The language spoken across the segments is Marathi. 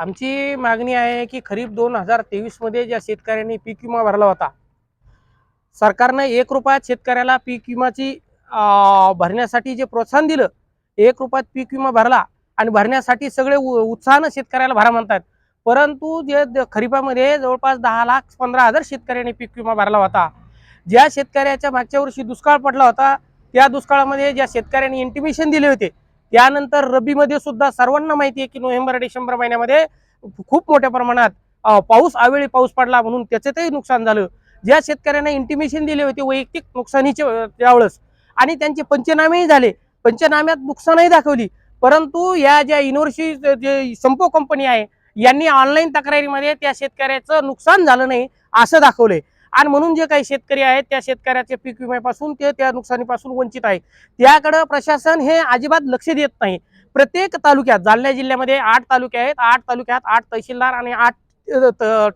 आमची मागणी आहे की खरीप दोन हजार तेवीसमध्ये ज्या शेतकऱ्यांनी पीक विमा भरला होता सरकारनं एक रुपयात शेतकऱ्याला पीक विमाची भरण्यासाठी जे प्रोत्साहन दिलं एक रुपयात पीक विमा भरला आणि भरण्यासाठी सगळे उ- उत्साहानं शेतकऱ्याला भरा म्हणतात. परंतु जे खरीपामध्ये जवळपास दहा लाख पंधरा हजार शेतकऱ्यांनी पीक विमा भरला होता. ज्या शेतकऱ्याच्या मागच्या वर्षी दुष्काळ पडला होता त्या दुष्काळामध्ये ज्या शेतकऱ्यांनी इंटिमेशन दिले होते त्यानंतर रब्बीमध्ये सुद्धा सर्वांना माहिती आहे की नोव्हेंबर डिसेंबर महिन्यामध्ये खूप मोठ्या प्रमाणात पाऊस अवेळी पाऊस पडला म्हणून त्याच्यातही नुकसान झालं. ज्या शेतकऱ्यांना इंटिमेशन दिले होते वैयक्तिक नुकसानीचे त्यावेळेस आणि त्यांचे पंचनामेही झाले. पंचनाम्यात नुकसानही दाखवली. परंतु या ज्या युनिव्हर्सिटी जे संपो कंपनी आहे यांनी ऑनलाईन तक्रारीमध्ये त्या शेतकऱ्याचं नुकसान झालं नाही असं दाखवलंय. आणि म्हणून जे काही शेतकरी आहेत त्या शेतकऱ्याच्या पीक विम्यापासून ते त्या नुकसानीपासून वंचित आहे त्याकडं प्रशासन हे अजिबात लक्ष देत नाही. प्रत्येक तालुक्यात जालना जिल्ह्यामध्ये आठ तालुके आहेत. आठ तालुक्यात आठ तहसीलदार आणि आठ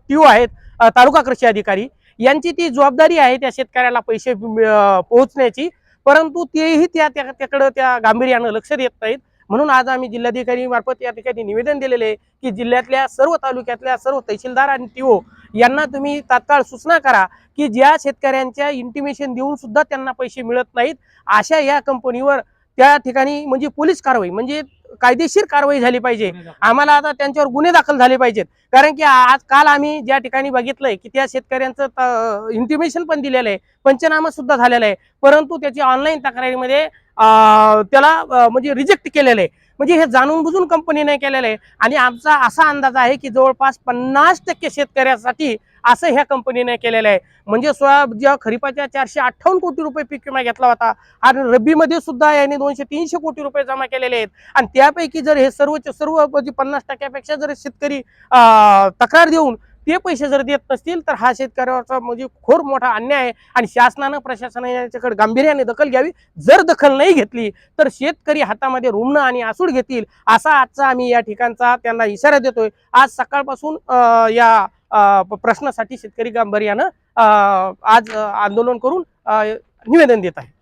टीओ आहेत तालुका कृषी अधिकारी. यांची ती जबाबदारी आहे त्या शेतकऱ्याला पैसे पोहोचण्याची. परंतु तेही त्या त्या- त्याकडं त्या गांभीर्यानं लक्ष देत नाहीत. म्हणून आज आम्ही जिल्हाधिकारी मार्फत या ठिकाणी निवेदन दिलेले आहे की जिल्ह्यातल्या सर्व तालुक्यातल्या सर्व तहसीलदार आणि टीओ यांना तुम्ही तात्काळ सूचना करा की ज्या शेतकऱ्यांच्या इंटिमेशन देऊन सुद्धा त्यांना पैसे मिळत नाहीत अशा या कंपनीवर त्या ठिकाणी म्हणजे पोलीस कारवाई म्हणजे कायदेशीर कारवाई झाली पाहिजे. आम्हाला आता त्यांच्यावर गुन्हे दाखल झाले पाहिजेत. कारण की आज काल आम्ही ज्या ठिकाणी बघितलंय की त्या शेतकऱ्यांचं इंटिमेशन पण दिलेलं आहे. पंचनामा सुद्धा झालेला आहे. परंतु त्याची ऑनलाईन तक्रारीमध्ये त्याला म्हणजे रिजेक्ट केलेलं आहे. म्हणजे हे जाणून बुजून कंपनीने केलेलं आहे. आणि आमचा असा अंदाज आहे की जवळपास पन्नास टक्के शेतकऱ्यासाठी असं ह्या कंपनीने केलेलं आहे. म्हणजे सोया ज्या खरीपाच्या चारशे अठ्ठावन्न कोटी रुपये पीक विमा घेतला होता आणि रब्बीमध्ये सुद्धा यांनी दोनशे तीनशे कोटी रुपये जमा केलेले आहेत. आणि त्यापैकी जर हे सर्वचे सर्व म्हणजे पन्नास टक्क्यापेक्षा जर शेतकरी तक्रार देऊन ते पैसे जर देत नसतील तर हा शेतकऱ्याचा म्हणजे खोर मोठा अन्याय आहे. आणि शासनानं प्रशासनाने याच्याकडे गांभीर्याने दखल घ्यावी. जर दखल नाही घेतली तर शेतकरी हातामध्ये रुग्ण आणि आसूड घेतील असा आजचा आम्ही या ठिकाणचा त्यांना इशारा देतोय. आज सकाळपासून या प्रश्नासाठी शेतकरी गांभीर्यानं आज आंदोलन करून निवेदन देत आहे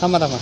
थांबा थांबा.